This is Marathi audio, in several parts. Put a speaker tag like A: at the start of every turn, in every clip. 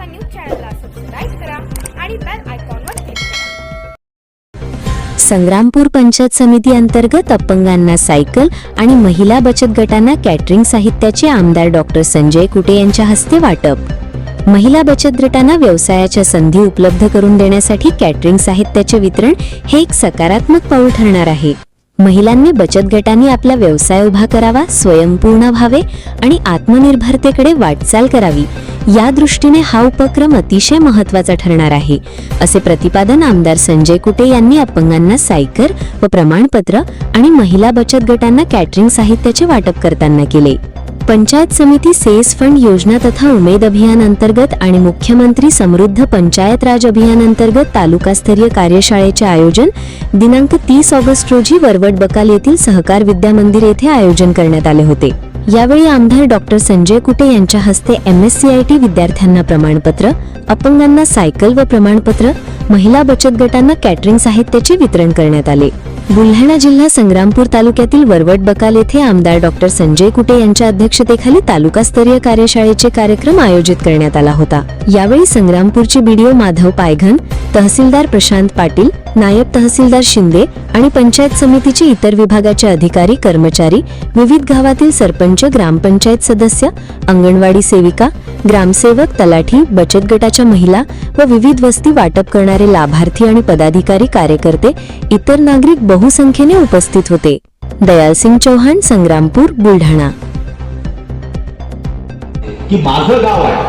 A: आमच्या न्यूज चॅनलला सबस्क्राईब करा आणि बेल आयकॉनवर क्लिक करा.
B: संग्रामपूर पंचायत समिती अंतर्गत अपंगांना सायकल आणि महिला बचत गटांना कॅटरिंग साहित्याचे आमदार डॉक्टर संजय कुटे यांच्या हस्ते वाटप. महिला बचत गटांना व्यवसायाच्या संधी उपलब्ध करून देण्यासाठी कॅटरिंग साहित्याचे वितरण हे एक सकारात्मक पाऊल ठरणार आहे. महिलांनी बचत गटांनी आपला व्यवसाय उभा करावा स्वयंपूर्ण व्हावे आणि आत्मनिर्भरतेकडे वाटचाल करावी. या दृष्टीने हा उपक्रम अतिशय महत्त्वाचा ठरणार आहे असे प्रतिपादन आमदार संजय कुटे यांनी अपंगांना सायकर व प्रमाणपत्र आणि महिला बचत गटांना कॅटरिंग साहित्याचे वाटप करताना केले. पंचायत समिती सेस फंड योजना तथा उमेद अभियान अंतर्गत आणि मुख्यमंत्री समृद्ध पंचायत राज अभियान अंतर्गत तालुकास्तरीय कार्यशाळेचे आयोजन दिनांक तीस ऑगस्ट रोजी वरवड बकाल येथील सहकार विद्या मंदिर येथे आयोजन करण्यात आले होते. यावेळी आमदार डॉक्टर संजय कुटे यांच्या हस्ते M S C I T विद्यार्थ्यांना प्रमाणपत्र अपंगांना सायकल व प्रमाणपत्र महिला बचत गटांना कॅटरिंग साहित्याचे वितरण करण्यात आले. बुलढाणा जिल्हा संग्रामपूर तालुक्यातील वरवट बकाल येथे आमदार डॉक्टर संजय कुटे यांच्या अध्यक्षतेखाली तालुकास्तरीय कार्यशाळेचे कार्यक्रम आयोजित करण्यात आला होता. यावेळी संग्रामपूरचे बीडीओ माधव पायघन तहसीलदार प्रशांत पाटील नायब तहसीलदार शिंदे आणि पंचायत समितीचे इतर विभागाचे अधिकारी कर्मचारी विविध गावातील सरपंच ग्रामपंचायत सदस्य अंगणवाडी सेविका ग्रामसेवक तलाठी बचत गटाच्या महिला व विविध वस्ती वाटप करणारे लाभार्थी आणि पदाधिकारी कार्यकर्ते इतर नागरिक बहुसंख्येने उपस्थित होते. दयालसिंग चौहान संग्रामपूर बुलढाणा.
C: की माझं गाव आहे.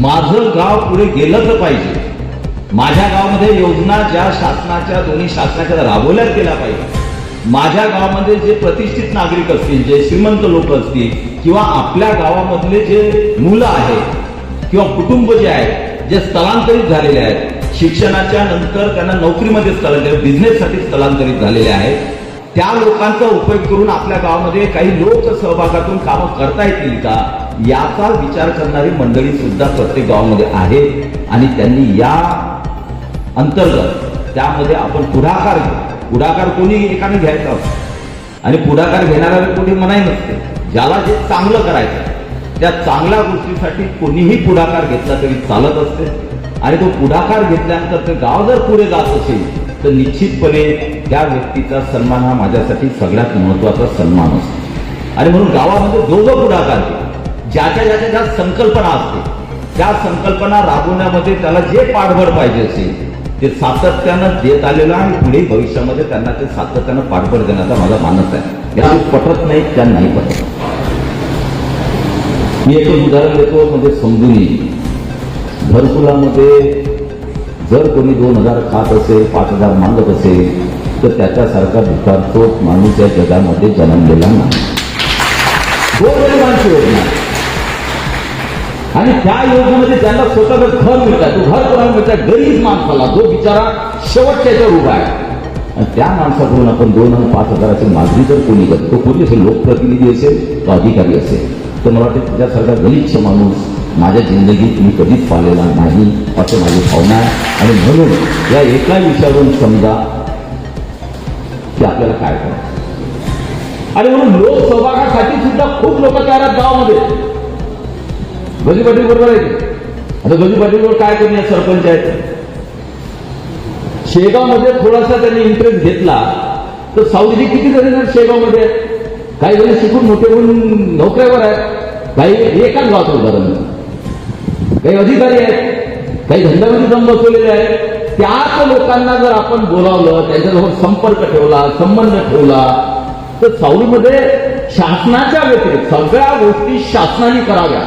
C: माझं गाव पुढे गेलंच पाहिजे. माझ्या गावामध्ये योजना ज्या शासनाच्या दोन्ही शासनाच्या राबवल्याच गेल्या पाहिजे. माझ्या गावामध्ये जे प्रतिष्ठित नागरिक असतील जे श्रीमंत लोक असतील किंवा आपल्या गावामधले जे मुलं आहेत किंवा कुटुंब जे आहेत जे स्थलांतरित झालेले आहेत शिक्षणाच्या नंतर त्यांना नोकरीमध्ये स्थलांतरित बिझनेससाठी स्थलांतरित झालेले आहेत त्या लोकांचा उपयोग करून आपल्या गावामध्ये काही लोक सहभागातून कामं करता येतील का याचा विचार करणारी मंडळी सुद्धा प्रत्येक गावामध्ये आहे आणि त्यांनी या अंतर्गत. त्यामध्ये आपण पुढाकार घेऊ. पुढाकार कोणी एकाने घ्यायचा असतो. आणि पुढाकार घेणाऱ्या कोणी मनाई नसते. ज्याला जे चांगलं करायचं त्या चांगल्या गोष्टीसाठी कोणीही पुढाकार घेतला तरी चालत असते. आणि तो पुढाकार घेतल्यानंतर ते गाव जर पुढे जात असेल तर निश्चितपणे त्या व्यक्तीचा सन्मान हा माझ्यासाठी सगळ्यात महत्त्वाचा सन्मान असतो. आणि म्हणून गावामध्ये जो जो पुढाकार घेईल ज्याच्या ज्याच्या ज्या संकल्पना असते त्या संकल्पना राबवण्यामध्ये त्याला जे पाठबळ पाहिजे असेल ते सातत्यानं देत आलेलं आहे आणि पुढे भविष्यामध्ये त्यांना ते सातत्यानं पाठबळ देण्याचा माझा मानस आहे. या पटत नाही त्या नाही पटत. मी एक उदाहरण देतो म्हणजे समजून येईल घरकुलामध्ये जर कोणी दोन हजार खात असेल पाच हजार मागत असेल तर त्याच्यासारखा भिकारचोट माणूस या जगामध्ये जन्मलेला नाही. गोरगरिबांची योजना आणि त्या योजनेमध्ये त्यांना स्वतःचं घर मिळतात तो घर कोणाला मिळतात गरीब माणसाला जो बिचारा शेवटच्या याच्यावर उभा आहे. आणि त्या माणसाकडून आपण दोन आणि पाच हजाराची मागणी जर कोणी करतो तो कोणी असेल लोकप्रतिनिधी असेल तो अधिकारी असेल तर मला वाटतं त्याच्यासारखा गलिच्छ माणूस माझ्या जिंदगीत मी कधीच पाहिलेला नाही असं माझी भावना आहे. आणि म्हणून या एका विषयावरून समजा की आपल्याला काय करायचं. आणि म्हणून लोकसहभागासाठी सुद्धा खूप लोक तयार आहेत गावामध्ये. गजू पाटील बरोबर आहे आता गजू पाटील बरोबर काय कमी सरपंच आहेत. शेगावमध्ये थोडासा त्यांनी इंटरेस्ट घेतला तर सावजी किती जण शेगावमध्ये? काही जण शिकून मोठे होऊन नोकऱ्यावर आहेत. काही एकाच गावात उदाहरण काही अधिकारी आहेत. काही धंद्यामध्ये जम बसवलेले आहेत. त्याच लोकांना जर आपण बोलावलं त्यांच्यासोबत संपर्क ठेवला संबंध ठेवला तर सावलीमध्ये शासनाच्या व्यतिरिक्त सगळ्या गोष्टी शासनाने कराव्या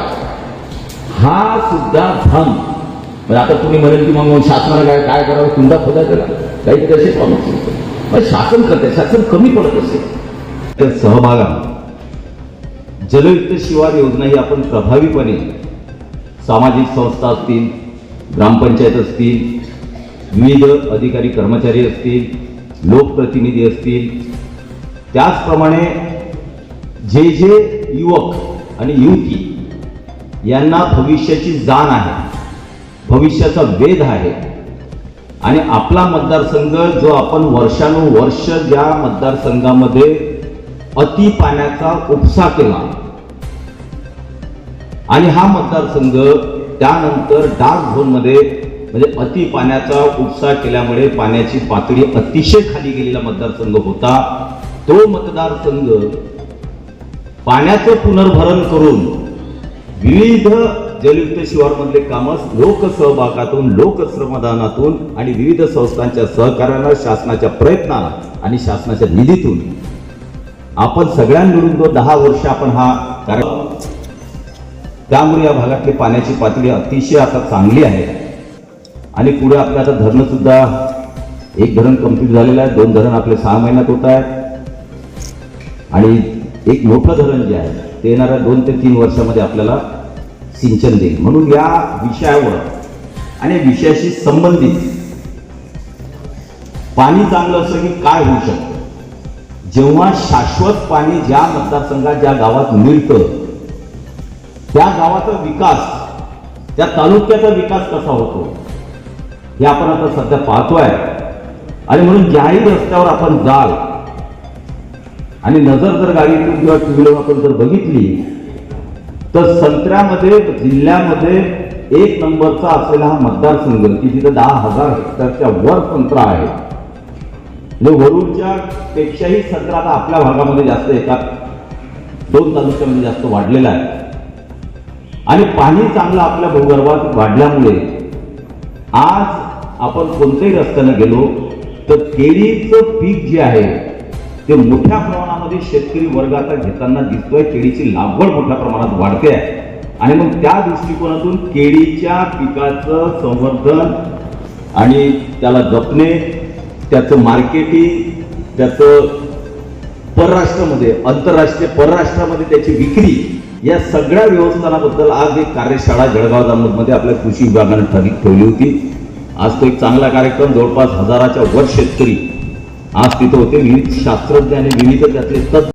C: हा सुद्धा धम म्हणजे आता तुम्ही म्हणेल की मग शासनाला काय काय करावं? कुंडा खोदायचा का? काही असे प्रॉब्लेम पण शासन करते. शासन कमी पडत असेल तर सहभागा. जलयुक्त शिवार योजना ही आपण प्रभावीपणे सामाजिक संस्था असतील ग्रामपंचायत असतील विविध अधिकारी कर्मचारी असतील लोकप्रतिनिधी असतील त्याचप्रमाणे जे जे युवक आणि युवती यांना भविष्याची जाण आहे. भविष्याचा वेध आहे. आणि आपला मतदारसंघ जो आपण वर्षानुवर्ष ज्या मतदारसंघामध्ये अति पाण्याचा उपसा केला. आणि हा मतदारसंघ त्यानंतर डार्क झोनमध्ये म्हणजे अति पाण्याचा उपसा केल्यामुळे पाण्याची पातळी अतिशय खाली गेलेला मतदारसंघ होता. तो मतदारसंघ पाण्याचं पुनर्भरण करून विविध जलयुक्त शिवारमधले कामं लोकसहभागातून लोकश्रमदानातून आणि विविध संस्थांच्या सहकार्यानं शासनाच्या प्रयत्नानं आणि शासनाच्या निधीतून. आपण सगळ्यांनी मिळून दहा वर्ष आपण हा कार्यक्रम त्यामुळे या भागातली पाण्याची पातळी अतिशय आता चांगली आहे. आणि पुढे आपलं आता धरणं सुद्धा एक धरण कंप्लीट झालेलं आहे. दोन धरण आपले सहा महिन्यात होत आहेत. आणि एक मोठं धरण जे आहे ते येणाऱ्या दोन ते तीन वर्षामध्ये आपल्याला सिंचन देईल. म्हणून या विषयावर आणि या विषयाशी संबंधित पाणी चांगलं असलं की काय होऊ शकतं? जेव्हा शाश्वत पाणी ज्या मतदारसंघात ज्या गावात मिळतं त्या गावाचा विकास त्या तालुक्याचा विकास कसा होतो हे आपण आता सध्या पाहतोय. आणि म्हणून ज्याही रस्त्यावर आपण जाल आणि नजर जर गाडीतून किंवा टू व्हीलर आपण जर बघितली तर संत्र्यामध्ये जिल्ह्यामध्ये एक नंबरचा असलेला हा मतदारसंघ की जिथे दहा हजार हेक्टरच्या वर संत्रा आहे. म्हणजे वरूडच्या पेक्षाही संत्रा आता आपल्या भागामध्ये जास्त येतात दोन तालुक्यामध्ये जास्त वाढलेला आहे. आणि पाणी चांगलं आपल्या भूगर्भात वाढल्यामुळे आज आपण कोणत्याही रस्त्यानं गेलो तर केळीचं पीक जे आहे ते मोठ्या प्रमाणात प्रमाणामध्ये शेतकरी वर्ग आता घेताना दिसतोय. केळीची लागवड मोठ्या प्रमाणात वाढते आहे. आणि मग त्या दृष्टिकोनातून केळीच्या पिकाचं संवर्धन आणि त्याला जपणे त्याचं मार्केटिंग त्याचं परराष्ट्रामध्ये आंतरराष्ट्रीय परराष्ट्रामध्ये त्याची विक्री या सगळ्या व्यवस्थानाबद्दल आज एक कार्यशाळा जळगाव जामोदमध्ये आपल्या कृषी विभागाने ठरली ठेवली होती. आज तो एक चांगला कार्यक्रम जवळपास हजाराच्या वर शेतकरी आज तिथं होते विविध शास्त्रज्ञ आणि विविध त्यातले तज्ञ